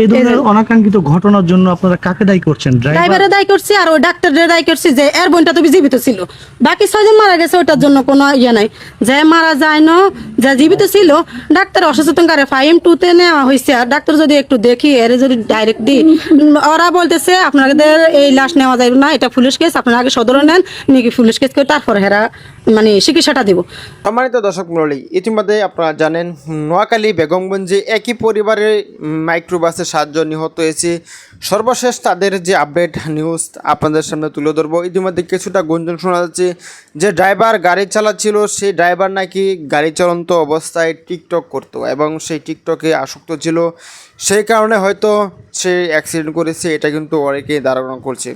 এই ধরনের অনাকাঙ্ক্ষিত ঘটনার জন্য আপনারা কাকে দায়ী করছেন? ড্রাইভারে দায়ী করছি আর ওই ডাক্তারের দায়ী করছি যে এর বোনটা তো জীবিত ছিল। বাকি ছয়জন মারা গেছে ওটার জন্য কোনো ইয়ে নাই। যে মারা যায় না যে জীবিত ছিল ডাক্তার অসচেতন করে টুতে নেওয়া হয়েছে। আর ডাক্তার যদি একটু দেখি এর যদি ডাইরেক্ট দিই ওরা বলতেছে আপনাদের এই লাশ নেওয়া যাবে না এটা পুলিশ কেস আপনারা আগে সদরে নেন নাকি পুলিশ কেস করে তারপরে হেরা মানে চিকিৎসাটা দিব। সম্মানিত দর্শক মন্ডলী ইতিমধ্যে আপনারা জানেন নোয়াখালী বেগমগঞ্জে একই পরিবারে মাইক্রোবাসে সাতজন নিহত হয়েছে। সর্বশেষ তাদের যে আপডেট নিউজ আপনাদের সামনে তুলে ধরবো। ইতিমধ্যে কিছুটা গুঞ্জন শোনা যাচ্ছে যে ড্রাইভার গাড়ি চালাচ্ছিল, সেই ড্রাইভার নাকি গাড়ি চলন্ত অবস্থায় টিকটক করতো এবং সেই টিকটকে আসক্ত ছিল। সেই কারণে হয়তো সে অ্যাক্সিডেন্ট করেছে, এটা কিন্তু অনেকেই ধারণা করছে।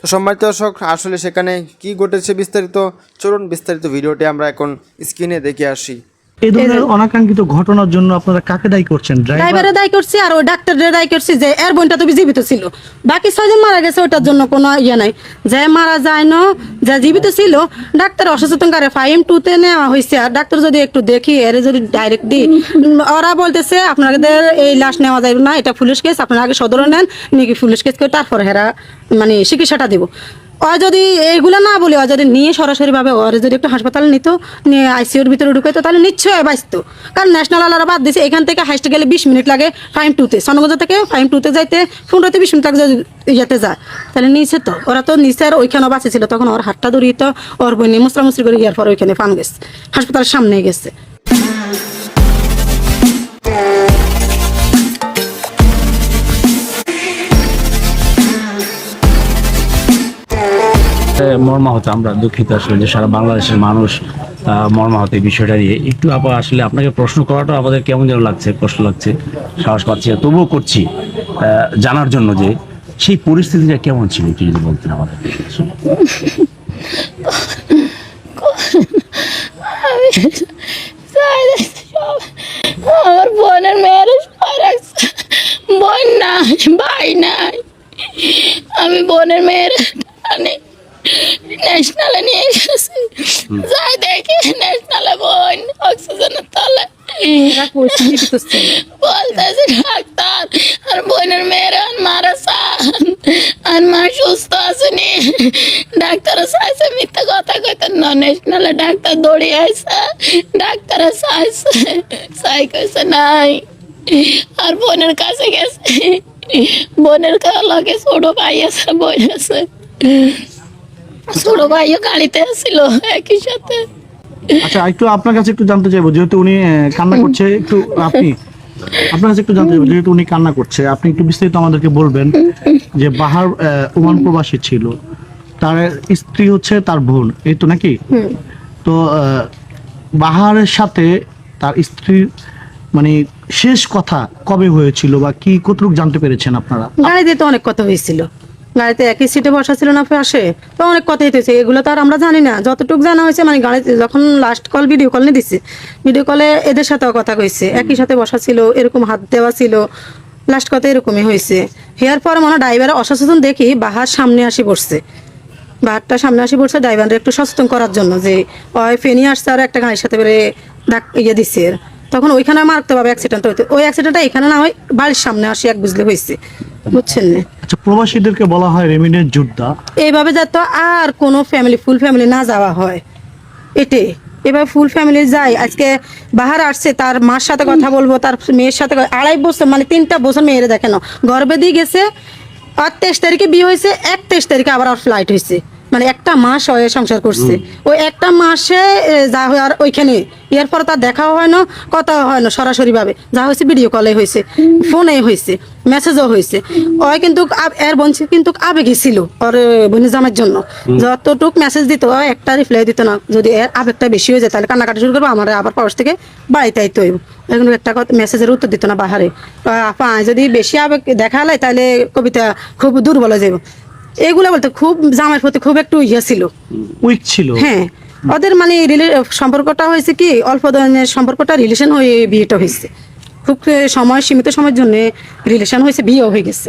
তো সম্মানিত দর্শক, আসলে সেখানে কি ঘটেছে বিস্তারিত? চলুন বিস্তারিত ভিডিওটি আমরা এখন স্ক্রিনে দেখে আসি। এই ধরনের অনাকাঙ্ক্ষিত ঘটনার জন্য আপনারা কাকে দায়ী করছেন? ড্রাইভারে দায়ী করছি আর ওই ডাক্তারের দায়ী করছি যে এর বোনটা তো জীবিত ছিল। বাকি ছয়জন মারা গেছে ওটার জন্য কোনো ইয়ে নাই। যে মারা যায় না যে জীবিত ছিল ডাক্তার অসচেতন করে ফাইভ টুতে নেওয়া হয়েছে। আর ডাক্তার যদি একটু দেখি এর যদি ডাইরেক্ট দিই ওরা বলতেছে আপনাদের এই লাশ নেওয়া যাবে না এটা পুলিশ কেস আপনারা আগে সদরে নেন নাকি পুলিশ কেস করে তারপরে হেরা মানে চিকিৎসাটা দিব। যদি এইগুলো না বলে ও যদি নিয়ে সরাসরি ভাবে ওর যদি একটু হাসপাতালে নিত, নিয়ে আইসিউর ভিতরে ঢুকাইতো, তাহলে নিশ্চয়ই বাঁচতো। কারণ ন্যাশনাল আলারা বাদ দিয়েছে এখান থেকে হাইস্ট গেলে বিশ মিনিট লাগে ফাইভ টুতে। সনগঞ্জ থেকে ফাইভ টুতে যাইতে পনেরোতে বিশ মিনিট লাগে ইয়েতে যায়। তাহলে নিচে তো। ওরা তো নিচে আর ওইখানেও বাঁচেছিল। তখন ওর হাতটা ধরিয়ে তো ওর বই মুসরামুসরি করে ইয়ার পর ওইখানে পান গেছে হাসপাতালের সামনে গেছে। মর্মাহত, আমরা দুঃখিত আসলে যে সারা বাংলাদেশের মানুষ মর্মাহত এই বিষয়টা নিয়ে। একটু আপা, আসলে আপনাকে প্রশ্ন করাটা আমাদের কেমন যেন লাগছে, কষ্ট লাগছে, সাহস পাচ্ছি তবুও করছি জানার জন্য যে সেই পরিস্থিতিটা কেমন ছিল, একটু যদি বলতেন আমাদের। আমার বোনের মেয়েরা বোন নাই, ভাই নাই। আমি বোনের মেয়েরা ন্যাশনালে নিয়ে গেছি যাই দেখি ন্যাশনালে বোন অক্সিজেনের তলে বলতেছে ডাক্তার আর বোনের মেয়েরা মারা চান আর মা সুস্থ আসেনি ডাক্তার চাইছে মিথ্যা কথা কইতে না ন্যাশনালে ডাক্তার দৌড়িয়ে আইসে ডাক্তার চাইছে চাই কইছে নাই আর বোনের কাছে গেছে বোনের কা- লগে ছোট ভাই আছে বোন আছে ছোট ভাইও গাড়িতে আসছিল একই সাথে। আচ্ছা একটু আপনার কাছে একটু জানতে চাইব যেহেতু উনি কান্না করছে একটু আপনি আপনার কাছে একটু জানতে চাইব যেহেতু উনি কান্না করছে আপনি একটু বিস্তারিত আমাদেরকে বলবেন যে বাহার ওমান প্রবাসী ছিল তার স্ত্রী হচ্ছে তার বোন এই তো নাকি? তো বাহারের সাথে তার স্ত্রীর মানে শেষ কথা কবে হয়েছিল বা কি কতটুকু জানতে পেরেছেন আপনারা? গাড়িতে তো অনেক কথা হয়েছিল। গাড়িতে একই সিটে বসা ছিল না পাশে? তো অনেক কথা হইতেছে এগুলো তো আর আমরা জানি না। যতটুকু জানা হয়েছে মানে গাড়িতে যখন লাস্ট কল ভিডিও কল নিয়ে দিছে ভিডিও কলে এদের সাথেও কথা কইছে। একই সাথে বসা ছিল এরকম হাত দেওয়া ছিল। লাস্ট কথা এরকমই হয়েছে হেয়ার পর মনে ড্রাইভার অসচেতন দেখি বাহার সামনে আসি বসছে বাহারটা সামনে আসি পড়ছে ড্রাইভারটা একটু সচেতন করার জন্য যে ওই ফেনি আসছে আর একটা গাড়ির সাথে বেড়ে ডাক ইয়ে দিচ্ছে তখন ওইখানে মারতে মারাত্মকভাবে অ্যাক্সিডেন্ট হইতে। ওই অ্যাক্সিডেন্টটা এখানে না হয় বাড়ির সামনে আসি এক বুঝলে হয়েছে বুঝছেন না। আচ্ছা প্রবাসীদেরকে বলা হয় রেমিডেন্ট যোদ্ধা। এইভাবে যাতে আর কোনো ফ্যামিলি ফুল ফ্যামিলি না যাওয়া হয়। এটে এবার ফুল ফ্যামিলি যায়। আজকে বাহার আসছে তার মার সাথে কথা বলব তার মেয়ের সাথে আড়াই বছর মানে তিনটা বছর মেয়েরা দেখে না গর্ভে দিয়ে গেছে আর তেইশ তারিখে বিয়ে হয়েছে এক তেইশ তারিখে আবার আর ফ্লাইট হয়েছে। মানে একটা মাস হয়ে সংসার করছে। ওই একটা মাসে যা হয় আর ওইখানে। এর পর তার দেখাও হয় না কথা হয় না সরাসরি ভাবে যা হয়েছে ভিডিও কলে হয়েছে ফোনে হয়েছে মেসেজও হয়েছে। ওই কিন্তু এর বোন কিন্তু আবেগে ছিল ওর বোনের জামার জন্য। যতটুক মেসেজ দিত একটা রিপ্লাই দিত না। যদি এর আবেগটা বেশি হয়ে যায় তাহলে কান্নাকাটি শুরু করব আমার আবার পাওয়ার থেকে বাড়িতে আইতে হইব। এখন একটা মেসেজের উত্তর দিত না বাহারে। আপা যদি বেশি আবেগ দেখালে তাহলে কবিতা খুব দুর্বল হয়ে যাবে এগুলো বলতে খুব জামাই প্রতি খুব একটু ইয়ে ছিল। উইক ছিল। হ্যাঁ ওদের মানে সম্পর্কটা হয়েছে কি অল্প দিনের সম্পর্কটা রিলেশন হয়ে বিয়েটা হয়েছে। খুব সময় সীমিত সময়ের জন্য রিলেশন হয়েছে বিয়ে হয়ে গেছে।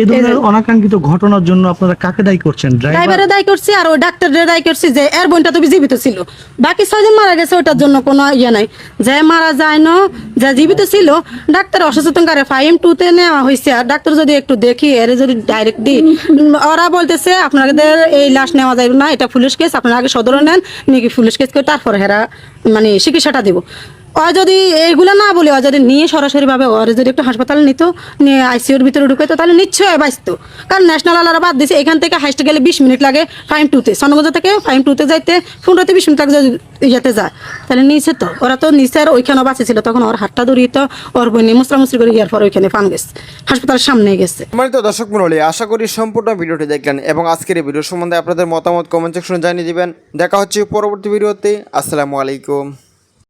এই ধরনের অনাকাঙ্ক্ষিত ঘটনার জন্য আপনারা কাকে দায়ী করছেন? ড্রাইভার দায়ী করছি আর ওই ডাক্তারের দায়ী করছি যে এর বোনটা তো জীবিত ছিল। বাকি ছয়জন মারা গেছে ওটার জন্য কোনো ইয়ে নাই। যে মারা যায় না যে জীবিত ছিল ডাক্তার অসচেতন করে ফাইভ টুতে নেওয়া হয়েছে। আর ডাক্তার যদি একটু দেখি এর যদি ডাইরেক্ট দিই ওরা বলতেছে আপনাদের এই লাশ নেওয়া যাবে না এটা পুলিশ কেস আপনারা আগে সদরে নেন নাকি পুলিশ কেস করে তারপরে হেরা মানে চিকিৎসাটা দিব। যদি এইগুলো না বলে ও যদি নিয়ে সরাসরি ভাবে ওর যদি একটু হাসপাতালে নিত, নিয়ে আইসিউর ভিতরে ঢুকে তো তাহলে নিশ্চয়ই বাঁচতো। কারণ ন্যাশনাল আলারা বাদ দিয়েছে এখান থেকে হাইস্ট গেলে বিশ মিনিট লাগে ফাইভ টুতে সনগঞ্জ থেকে ফাইভ টুতে যাইতে পনেরোতে বিশ মিনিট লাগে ইয়েতে যায়। তাহলে নিচে তো। ওরা তো নিচে আর ওইখানে বাঁচেছিল। তখন ওর হাতটা দড়িয়ে তো ওর বই নিয়ে মুসরামুসরি করে ইয়ার পর ওইখানে পান গেছে হাসপাতালের সামনে গেছে। সম্মানিত দর্শক মন্ডলী আশা করি সম্পূর্ণ ভিডিওটি দেখলেন এবং আজকের এই ভিডিও সম্বন্ধে আপনাদের মতামত কমেন্ট সেকশনে জানিয়ে দিবেন। দেখা হচ্ছে পরবর্তী ভিডিওতে। আসসালামু আলাইকুম।